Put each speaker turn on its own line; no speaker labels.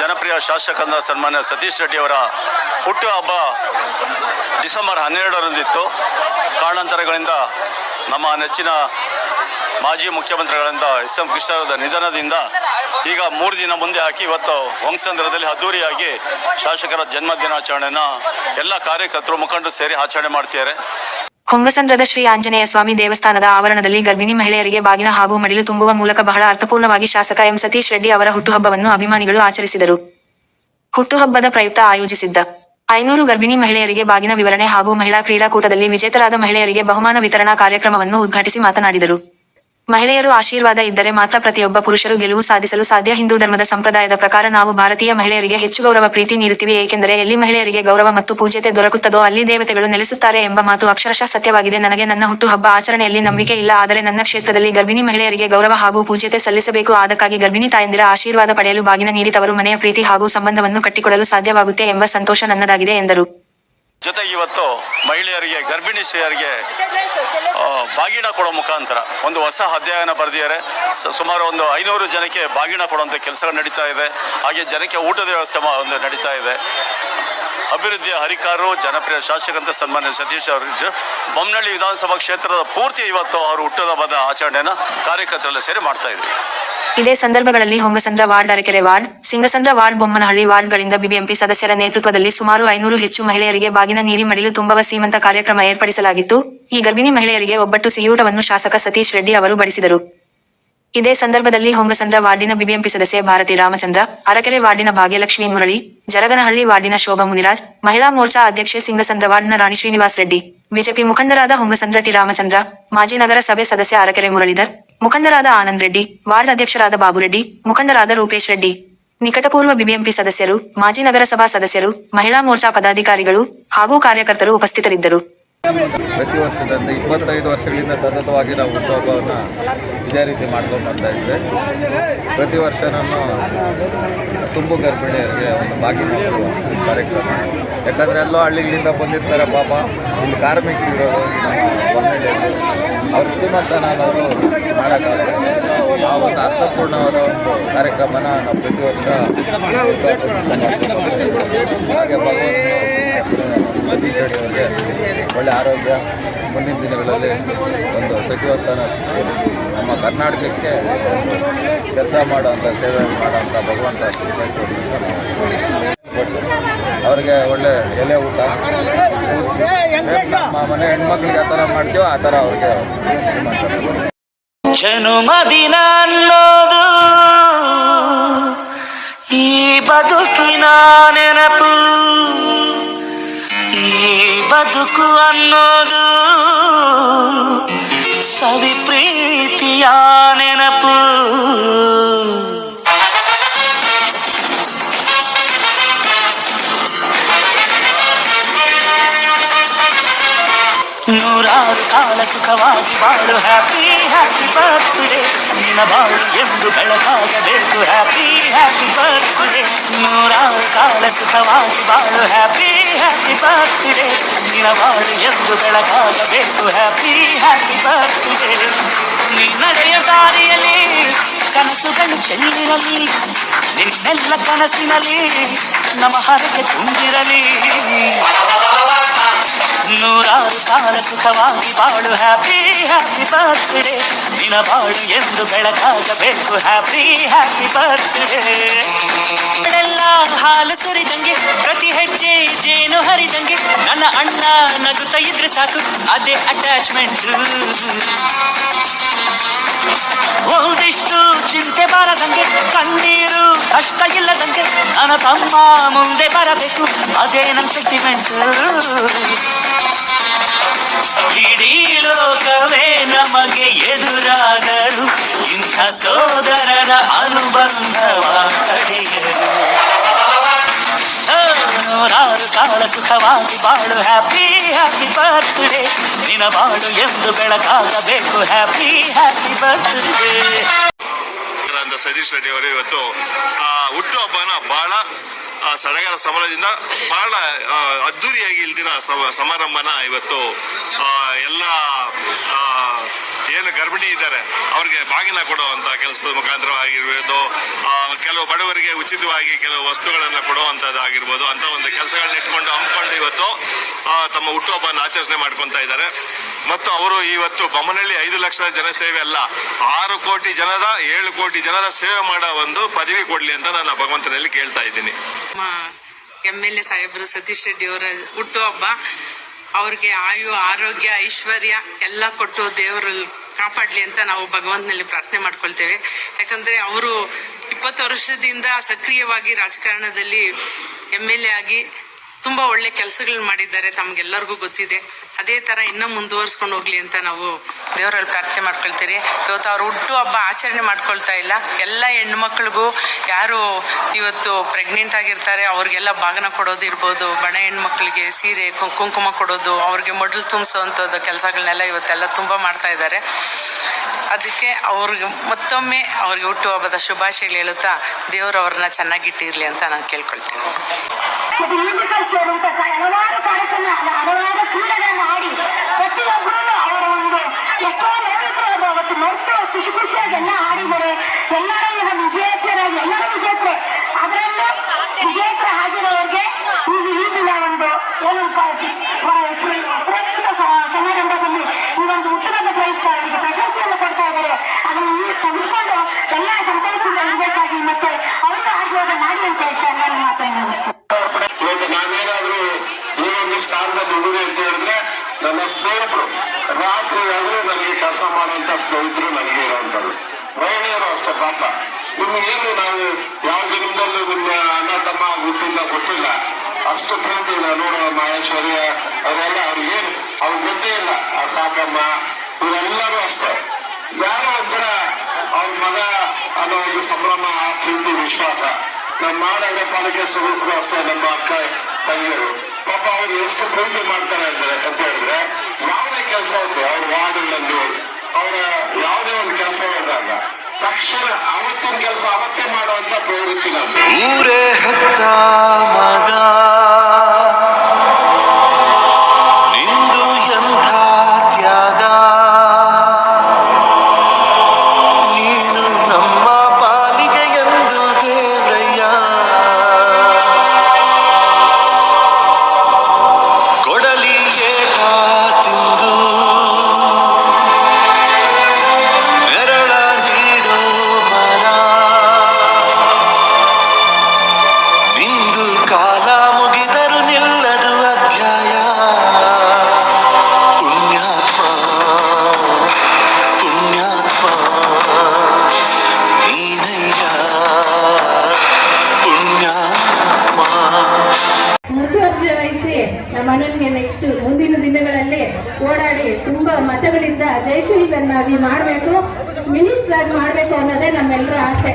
ಜನಪ್ರಿಯ ಶಾಸಕಂದ ಸನ್ಮಾನ್ಯ ಸತೀಶ್ ರೆಡ್ಡಿ ಅವರ ಹುಟ್ಟುಹಬ್ಬ ಡಿಸೆಂಬರ್ ಹನ್ನೆರಡರಂದಿತ್ತು. ಕಾರಣಾಂತರಗಳಿಂದ ನಮ್ಮ ನೆಚ್ಚಿನ ಮಾಜಿ ಮುಖ್ಯಮಂತ್ರಿಗಳಿಂದ ಎಸ್ ಎಂ ಕೃಷ್ಣರದ ನಿಧನದಿಂದ ಈಗ ಮೂರು ದಿನ ಮುಂದೆ ಹಾಕಿ ಇವತ್ತು ವಂಗಸಂದ್ರದಲ್ಲಿ ಅದ್ದೂರಿಯಾಗಿ ಶಾಸಕರ ಜನ್ಮ ದಿನಾಚರಣೆಯನ್ನು ಎಲ್ಲ ಕಾರ್ಯಕರ್ತರು ಮುಖಂಡರು ಸೇರಿ ಆಚರಣೆ ಮಾಡ್ತಿದ್ದಾರೆ.
ಹೊಂಗಸಂದ್ರದ ಶ್ರೀ ಆಂಜನೇಯ ಸ್ವಾಮಿ ದೇವಸ್ಥಾನದ ಆವರಣದಲ್ಲಿ ಗರ್ಭಿಣಿ ಮಹಿಳೆಯರಿಗೆ ಬಾಗಿನ ಹಾಗೂ ಮಡಿಲು ತುಂಬುವ ಮೂಲಕ ಬಹಳ ಅರ್ಥಪೂರ್ಣವಾಗಿ ಶಾಸಕ ಎಂ ಸತೀಶ್ ರೆಡ್ಡಿ ಅವರ ಹುಟ್ಟುಹಬ್ಬವನ್ನು ಅಭಿಮಾನಿಗಳು ಆಚರಿಸಿದರು. ಹುಟ್ಟುಹಬ್ಬದ ಪ್ರಯುಕ್ತ ಆಯೋಜಿಸಿದ್ದ ಐನೂರು ಗರ್ಭಿಣಿ ಮಹಿಳೆಯರಿಗೆ ಬಾಗಿನ ವಿವರಣೆ ಹಾಗೂ ಮಹಿಳಾ ಕ್ರೀಡಾಕೂಟದಲ್ಲಿ ವಿಜೇತರಾದ ಮಹಿಳೆಯರಿಗೆ ಬಹುಮಾನ ವಿತರಣಾ ಕಾರ್ಯಕ್ರಮವನ್ನು ಉದ್ಘಾಟಿಸಿ ಮಾತನಾಡಿದರು. ಮಹಿಳೆಯರು ಆಶೀರ್ವಾದ ಇದ್ದರೆ ಮಾತ್ರ ಪ್ರತಿಯೊಬ್ಬ ಪುರುಷರು ಗೆಲುವು ಸಾಧಿಸಲು ಸಾಧ್ಯ. ಹಿಂದೂ ಧರ್ಮದ ಸಂಪ್ರದಾಯದ ಪ್ರಕಾರ ನಾವು ಭಾರತೀಯ ಮಹಿಳೆಯರಿಗೆ ಹೆಚ್ಚು ಗೌರವ ಪ್ರೀತಿ ನೀಡುತ್ತೀವಿ. ಏಕೆಂದರೆ ಎಲ್ಲಿ ಮಹಿಳೆಯರಿಗೆ ಗೌರವ ಮತ್ತು ಪೂಜ್ಯತೆ ದೊರಕುತ್ತದೋ ಅಲ್ಲಿ ದೇವತೆಗಳು ನೆಲೆಸುತ್ತಾರೆ ಎಂಬ ಮಾತು ಅಕ್ಷರಶಃ ಸತ್ಯವಾಗಿದೆ. ನನಗೆ ನನ್ನ ಹುಟ್ಟುಹಬ್ಬ ಆಚರಣೆಯಲ್ಲಿ ನಂಬಿಕೆ ಇಲ್ಲ. ಆದರೆ ನನ್ನ ಕ್ಷೇತ್ರದಲ್ಲಿ ಗರ್ಭಿಣಿ ಮಹಿಳೆಯರಿಗೆ ಗೌರವ ಹಾಗೂ ಪೂಜ್ಯತೆ ಸಲ್ಲಿಸಬೇಕು. ಅದಕ್ಕಾಗಿ ಗರ್ಭಿಣಿ ತಾಯಂದಿರ ಆಶೀರ್ವಾದ ಪಡೆಯಲು ಬಾಗಿನ ನೀಡಿದವರು ಮನೆಯ ಪ್ರೀತಿ ಹಾಗೂ ಸಂಬಂಧವನ್ನು ಕಟ್ಟಿಕೊಡಲು ಸಾಧ್ಯವಾಗುತ್ತೆ ಎಂಬ ಸಂತೋಷ ನನ್ನದಾಗಿದೆ ಎಂದರು.
ಜೊತೆಗೆ ಇವತ್ತು ಮಹಿಳೆಯರಿಗೆ ಗರ್ಭಿಣಿ ಸ್ತ್ರೀಯರಿಗೆ ಆ, ಬಾಗಿನ ಕೊಡೋ ಮುಖಾಂತರ ಒಂದು ಹೊಸ ಅಧ್ಯಾಯನ ಬರೆದಿದ್ದಾರೆ. ಸುಮಾರು ಒಂದು ಐನೂರು ಜನಕ್ಕೆ ಬಾಗಿನ ಕೊಡುವಂಥ ಕೆಲಸಗಳು ನಡೀತಾ ಇದೆ. ಹಾಗೆ ಜನಕ್ಕೆ ಊಟದ ವ್ಯವಸ್ಥೆ ಒಂದು ನಡೀತಾ ಇದೆ. ಅಭಿವೃದ್ಧಿಯ ಹರಿಕಾರರು ಜನಪ್ರಿಯ ಶಾಸಕಂತ ಸನ್ಮಾನ್ಯ ಸತೀಶ್ ಅವರು ಬೊಮ್ಮನಹಳ್ಳಿ ವಿಧಾನಸಭಾ ಕ್ಷೇತ್ರದ ಪೂರ್ತಿ ಇವತ್ತು ಅವರು ಹುಟ್ಟದ ಆಚರಣೆಯನ್ನು ಕಾರ್ಯಕರ್ತರೆಲ್ಲ ಸೇರಿ ಮಾಡ್ತಾ ಇದ್ವಿ
ಇದೇ ಸಂದರ್ಭಗಳಲ್ಲಿ Hongasandra ward Arakere ward, Singasandra ward Bommanahalli ವಾರ್ಡ್ಗಳಿಂದ BBMP ಸದಸ್ಯರ ನೇತೃತ್ವದಲ್ಲಿ ಸುಮಾರು ಐನೂರು ಹೆಚ್ಚು ಮಹಿಳೆಯರಿಗೆ ಬಾಗಿನ ನೀರಿ ಮಡಿಲು ತುಂಬವ ಸೀಮಂತ ಕಾರ್ಯಕ್ರಮ ಏರ್ಪಡಿಸಲಾಗಿತ್ತು. ಈ ಗರ್ಭಿಣಿ ಮಹಿಳೆಯರಿಗೆ ಒಬ್ಬಟ್ಟು ಸಿಹಿಯೂಟವನ್ನು ಶಾಸಕ ಸತೀಶ್ ರೆಡ್ಡಿ ಅವರು ಬಡಿಸಿದರು. ಇದೇ ಸಂದರ್ಭದಲ್ಲಿ ಹೊಂಗಸಂದ್ರ ವಾರ್ಡಿನ ಬಿಬಿಎಂಪಿ ಸದಸ್ಯೆ ಭಾರತಿ ರಾಮಚಂದ್ರ, ಅರಕೆರೆ ವಾರ್ಡಿನ ಭಾಗ್ಯಲಕ್ಷ್ಮಿ ಮುರಳಿ, ಜರಗನಹಳ್ಳಿ ವಾರ್ಡಿನ ಶೋಭಾ ಮುನಿರಾಜ್, ಮಹಿಳಾ ಮೋರ್ಚಾ ಅಧ್ಯಕ್ಷೆ ಸಿಂಗಸಂದ್ರ ವಾರ್ಡ್ನ ರಾಣಿ ಶ್ರೀನಿವಾಸ್ ರೆಡ್ಡಿ, ಬಿಜೆಪಿ ಮುಖಂಡರಾದ ಹೊಂಗಸಂದ್ರ ಟಿ ರಾಮಚಂದ್ರ, ಮಾಜಿ ನಗರ ಸಭೆ ಸದಸ್ಯ ಅರಕೆರೆ ಮುರಳೀಧರ್ ಮುಖಂಡರಾದ ಆನಂದ್ ರೆಡ್ಡಿ, ವಾರ್ಡ್ ಅಧ್ಯಕ್ಷರಾದ ಬಾಬುರೆಡ್ಡಿ ಮುಖಂಡರಾದ ರೂಪೇಶ್ ರೆಡ್ಡಿ, ನಿಕಟಪೂರ್ವ ಬಿಬಿಎಂಪಿ ಸದಸ್ಯರು, ಮಾಜಿ ನಗರಸಭಾ ಸದಸ್ಯರು, ಮಹಿಳಾ ಮೋರ್ಚಾ ಪದಾಧಿಕಾರಿಗಳು ಹಾಗೂ ಕಾರ್ಯಕರ್ತರು ಉಪಸ್ಥಿತರಿದ್ದರು.
ಪ್ರತಿ ವರ್ಷದಂತೆ ಇಪ್ಪತ್ತೈದು ವರ್ಷಗಳಿಂದ ಸತತವಾಗಿ ನಾವು ಹುಟ್ಟುಹಬ್ಬವನ್ನು ಇದೇ ರೀತಿ ಮಾಡ್ಕೊಂಡು ಬರ್ತಾ ಇದ್ವಿ. ಪ್ರತಿ ವರ್ಷ ನಾನು ತುಂಬು ಗರ್ಭಿಣಿಯರಿಗೆ ಒಂದು ಬಾಗಿನ ಕಾರ್ಯಕ್ರಮ. ಯಾಕಂದರೆ ಎಲ್ಲೋ ಹಳ್ಳಿಗಳಿಂದ ಬಂದಿರ್ತಾರೆ ಪಾಪ. ಇಲ್ಲಿ ಕಾರ್ಮಿಕರು ಅವ್ರಿಗೆ ಶ್ರೀಮಂತ ನಾನು ಅವರು ಮಾಡೋಕ್ಕಾಗಲ್ಲ. ಆ ಒಂದು ಅರ್ಥಪೂರ್ಣವಾದ ಒಂದು ಕಾರ್ಯಕ್ರಮನ ನಾವು ಪ್ರತಿ ವರ್ಷ ಹಾಗೆ ಭಗವಂತನು ಸತೀಶ್ ಅವರಿಗೆ ಒಳ್ಳೆ ಆರೋಗ್ಯ ಮುಂದಿನ ದಿನಗಳಲ್ಲಿ ಒಂದು ಸಚಿವ ಸ್ಥಾನ ಸಿಕ್ಕಿ ನಮ್ಮ ಕರ್ನಾಟಕಕ್ಕೆ ಕೆಲಸ ಮಾಡೋಂಥ ಸೇವೆ ಮಾಡೋಂಥ ಭಗವಂತ ಅವ್ರಿಗೆ ಒಳ್ಳೆ ಎಲೆ ಊಟ ನಮ್ಮ ಮನೆ ಹೆಣ್ಮಕ್ಳಿಗೆ ಆ ಥರ ಮಾಡ್ತೀವೋ, ಆ ಥರ ಅವ್ರಿಗೆ
ಜನುಮದಿನ ಅನ್ನೋದು ಈ ಬದುಕಿನ ನೆನಪು ಈ ಬದುಕು ಅನ್ನೋದು ಸವಿ ಪ್ರೀತಿಯ ನೆನಪು ನೂರಾರು ಕಾಲ ಸುಖವಾಗಿ ಬಾಳು ಹ್ಯಾಪಿ ಹ್ಯಾಪಿ ಬರ್ತ್ಡೇ ನಿನ್ನ ಬಾಳು ಎಂದು ಬೆಳಕಾಗಬೇಕು ಹ್ಯಾಪಿ ಹ್ಯಾಪಿ ಬರ್ತ್ಡೇ ನೂರಾರು ಕಾಲ ಸುಖವಾಗಿ ಬಾಳು ಹ್ಯಾಪಿ ಹ್ಯಾಪಿ ಬರ್ತ್ಡೇ ನಿನ್ನ ಬಾಳು ಎಂದು ಬೆಳಕಾಗಬೇಕು ಹ್ಯಾಪಿ ಹ್ಯಾಪಿ ಬರ್ತ್ಡೇ ನೀ ನಡೆಯ ದಾರಿಯಲ್ಲಿ ಕನಸುಗಳು ಚೆಲ್ಲಿರಲಿ ನಿನ್ನೆಲ್ಲ. ಕನಸಿನಲ್ಲಿ ನಮ್ಮ ಹರಕೆ ತುಂಬಿರಲಿ. ನೂರಾರು ಕಾಲ ಸುಖವಾಗಿ ಬಾಳು ಹ್ಯಾಪಿ ಹ್ಯಾಪಿ ಬರ್ತ್ಡೇ ದಿನ ಬಾಳು ಎಂದು ಬೆಳಕಾಗಬೇಕು ಹ್ಯಾಪಿ ಹ್ಯಾಪಿ ಬರ್ತ್ಡೇ ಹಾಲು ಸುರಿದಂಗೆ, ಪ್ರತಿ ಹೆಜ್ಜೆ ಜೇನು ಹರಿದಂಗೆ, ನನ್ನ ಅಣ್ಣ ನಗುತ್ತ ಇದ್ರೆ ಸಾಕು, ಅದೇ ಅಟ್ಯಾಚ್ಮೆಂಟ್ ತಮ್ಮ ಮುಂದೆ ಬರಬೇಕು. ಅದೇ ನಮ್ಮ ಸೆಂಟಿಮೆಂಟ್ ಇಡೀ ಲೋಕವೇ ನಮಗೆ ಎದುರಾದರು ಇಂಥ ಸೋದರರ ಅನುಬಂಧವ ತಡೆಯರು ನೂರಾರು ಕಾಲ ಸುಖವಾಗಿ ಬಾಳು ಹ್ಯಾಪಿ ಹ್ಯಾಪಿ ಬರ್ತ್ಡೇ ನಿನ ಬಾಳು ಎಂದು ಬೆಳಕಾಗಬೇಕು happy happy birthday
Satish Reddy ಅವರು ಇವತ್ತು ಆ, ಹುಟ್ಟುಹಬ್ಬನ ಬಹಳ ಸಡಗರ ಸಮರದಿಂದ ಬಹಳ ಅದ್ದೂರಿಯಾಗಿ ಇಲ್ದಿನ ಸಮ- ಸಮಾರಂಭನ ಇವತ್ತು ಎಲ್ಲ
ಏನು ಗರ್ಭಿಣಿ ಇದ್ದಾರೆ ಅವ್ರಿಗೆ ಬಾಗಿನ ಕೊಡುವಂತ ಕೆಲಸದ ಮುಖಾಂತರವಾಗಿರ್ಬೋದು ಕೆಲವು ಬಡವರಿಗೆ ಉಚಿತವಾಗಿ ಕೆಲವು ವಸ್ತುಗಳನ್ನು ಕೊಡುವಂತದ್ದಾಗಿರ್ಬೋದು ಅಂತ ಒಂದು ಕೆಲಸಗಳನ್ನ ಇಟ್ಕೊಂಡು ಹಮ್ಮಿಕೊಂಡು ಇವತ್ತು ತಮ್ಮ ಹುಟ್ಟುಹಬ್ಬನ ಆಚರಣೆ ಮಾಡ್ಕೊಂತ ಇದ್ದಾರೆ. ಮತ್ತು ಅವರು ಇವತ್ತು ಬೊಮ್ಮನಹಳ್ಳಿ ಐದು ಲಕ್ಷದ ಜನಸೇವೆ ಅಲ್ಲ, ಆರು ಕೋಟಿ ಜನದ, ಏಳು ಕೋಟಿ ಜನರ ಸೇವೆ ಮಾಡೋ ಒಂದು ಪದವಿ ಕೊಡ್ಲಿ ಅಂತ ನಾನು ಭಗವಂತನಲ್ಲಿ ಕೇಳ್ತಾ ಇದ್ದೀನಿ.
ಎಂ ಎಲ್ ಎ ಸಾಹೇಬರು ಸತೀಶ್ ರೆಡ್ಡಿ ಅವರ ಹುಟ್ಟುಹಬ್ಬ, ಅವ್ರಿಗೆ ಆಯು, ಆರೋಗ್ಯ, ಐಶ್ವರ್ಯ ಎಲ್ಲ ಕೊಟ್ಟು ದೇವರು ಕಾಪಾಡಲಿ ಅಂತ ನಾವು ಭಗವಂತನಲ್ಲಿ ಪ್ರಾರ್ಥನೆ ಮಾಡ್ಕೊಳ್ತೇವೆ. ಯಾಕಂದ್ರೆ ಅವರು ಇಪ್ಪತ್ತು ವರ್ಷದಿಂದ ಸಕ್ರಿಯವಾಗಿ ರಾಜಕಾರಣದಲ್ಲಿ ಎಂ ಎಲ್ ಎ ಆಗಿ ತುಂಬಾ ಒಳ್ಳೆ ಕೆಲಸಗಳನ್ನ ಮಾಡಿದ್ದಾರೆ, ತಮ್ಗೆಲ್ಲರಿಗೂ ಗೊತ್ತಿದೆ. ಅದೇ ತರ ಇನ್ನೂ ಮುಂದುವರ್ಸ್ಕೊಂಡು ಹೋಗ್ಲಿ ಅಂತ ನಾವು ದೇವರಲ್ಲಿ ಪ್ರಾರ್ಥನೆ ಮಾಡ್ಕೊಳ್ತೀರಿ. ಇವತ್ತು ಅವ್ರ ಹುಟ್ಟು ಹಬ್ಬ ಆಚರಣೆ ಮಾಡ್ಕೊಳ್ತಾ ಇಲ್ಲ. ಎಲ್ಲ ಹೆಣ್ಮಕ್ಳಿಗೂ ಯಾರು ಇವತ್ತು ಪ್ರೆಗ್ನೆಂಟ್ ಆಗಿರ್ತಾರೆ, ಅವ್ರಿಗೆಲ್ಲ ಬಾಗನ ಕೊಡೋದು ಇರ್ಬೋದು. ಬಡ ಹೆಣ್ಮಕ್ಳಿಗೆ ಸೀರೆ ಕುಂಕುಮ ಕೊಡೋದು, ಅವ್ರಿಗೆ ಮೊಡಲು ಅಂತದ ಕೆಲಸಗಳನ್ನೆಲ್ಲ ಇವತ್ತೆಲ್ಲ ತುಂಬಾ ಮಾಡ್ತಾ ಇದ್ದಾರೆ. ಅದಕ್ಕೆ ಅವ್ರಿಗೆ ಮತ್ತೊಮ್ಮೆ ಅವ್ರಿಗೆ ಹುಟ್ಟುಹಬ್ಬದ ಶುಭಾಶಯಗಳು ಹೇಳುತ್ತಾ ದೇವರು ಅವ್ರನ್ನ ಚೆನ್ನಾಗಿಟ್ಟಿರ್ಲಿ ಅಂತ ನಾನು ಕೇಳ್ಕೊಳ್ತೇನೆ.
ಖುಷಿ ಖುಷಿಯಾಗಿ ಎಲ್ಲ ಆಡಿದ್ದಾರೆ ಎಲ್ಲರೂ ವಿಜೇತರಾಗಿ ಎಲ್ಲರೂ ವಿಜೇತರೆ. ಅದರಲ್ಲೂ ವಿಜೇತರ
ನಾವೇನಾದ್ರೂ ಒಂದು ಸ್ಥಾನದಲ್ಲಿ ಇದ್ದೀವಿ ಅಂತ ಹೇಳಿದ್ರೆ ನನ್ನ ಸ್ನೇಹಿತರು ರಾತ್ರಿ ಆದ್ರೂ ನನಗೆ ಕೆಲಸ ಮಾಡುವಂತ ಸ್ನೇಹಿತರು ನನಗೆ ಇರುವಂತದ್ದು ಮಹಿಳೆಯರು ಅಷ್ಟೇ ಪಾಪ ನಿಮಗೇನು ನಾವು ಯಾವ ಜನ್ಮದಲ್ಲೂ ನಿಮ್ಮ ಅಣ್ಣ ತಮ್ಮ ಗೊತ್ತಿಲ್ಲ ಗೊತ್ತಿಲ್ಲ ಅಷ್ಟು ಪ್ರೀತಿ ನಾವು ನೋಡುವ ಮಹೇಶ್ವರ್ಯ ಅವರೆಲ್ಲ ಗೊತ್ತೇ ಇಲ್ಲ ಆ ಸಾಕಮ್ಮ ಇವರೆಲ್ಲರೂ ಅಷ್ಟೇ ಯಾರೋ ಒಂಥರ ಅವ್ರ ಮಗ ಅನ್ನೋ ಒಂದು ಸಂಭ್ರಮ ಪ್ರೀತಿ ವಿಶ್ವಾಸ ನಮ್ಮ ಮಾಡಂಗ ಪಾಲಿಕೆ ಸದಸ್ಯರು ಅಷ್ಟೇ ನಮ್ಮ ಅಕ್ಕ ತಂಗಿಯರು. ಪಾಪ ಅವ್ರು ಎಷ್ಟು ಪ್ರೀತಿ ಮಾಡ್ತಾರೆ ಅಂದ್ರೆ, ಅಂತ ಹೇಳಿದ್ರೆ, ಯಾವುದೇ ಕೆಲಸ ಇತ್ತು ಅವ್ರ ವಾರ್ಡ್ನಲ್ಲಿ, ಅವರ ಯಾವುದೇ ಒಂದು ಕೆಲಸ ಇದ್ದಾಗ ತಕ್ಷಣ ಅವತ್ತಿನ ಕೆಲಸ ಅವತ್ತೇ ಮಾಡುವಂತ ಪ್ರವೃತ್ತಿ ನಮ್ದು.
ತುಂಬಾ ಮತಗಳಿಂದ ಜಯಶೀಲರನ್ನಾಗಿ ಮಾಡಬೇಕು ಮಿನಿಸ್ಟರ್ ಆಗಿ ಮಾಡಬೇಕು ಅನ್ನೋದೇ ನಮ್ಮೆಲ್ಲರ ಆಸೆ.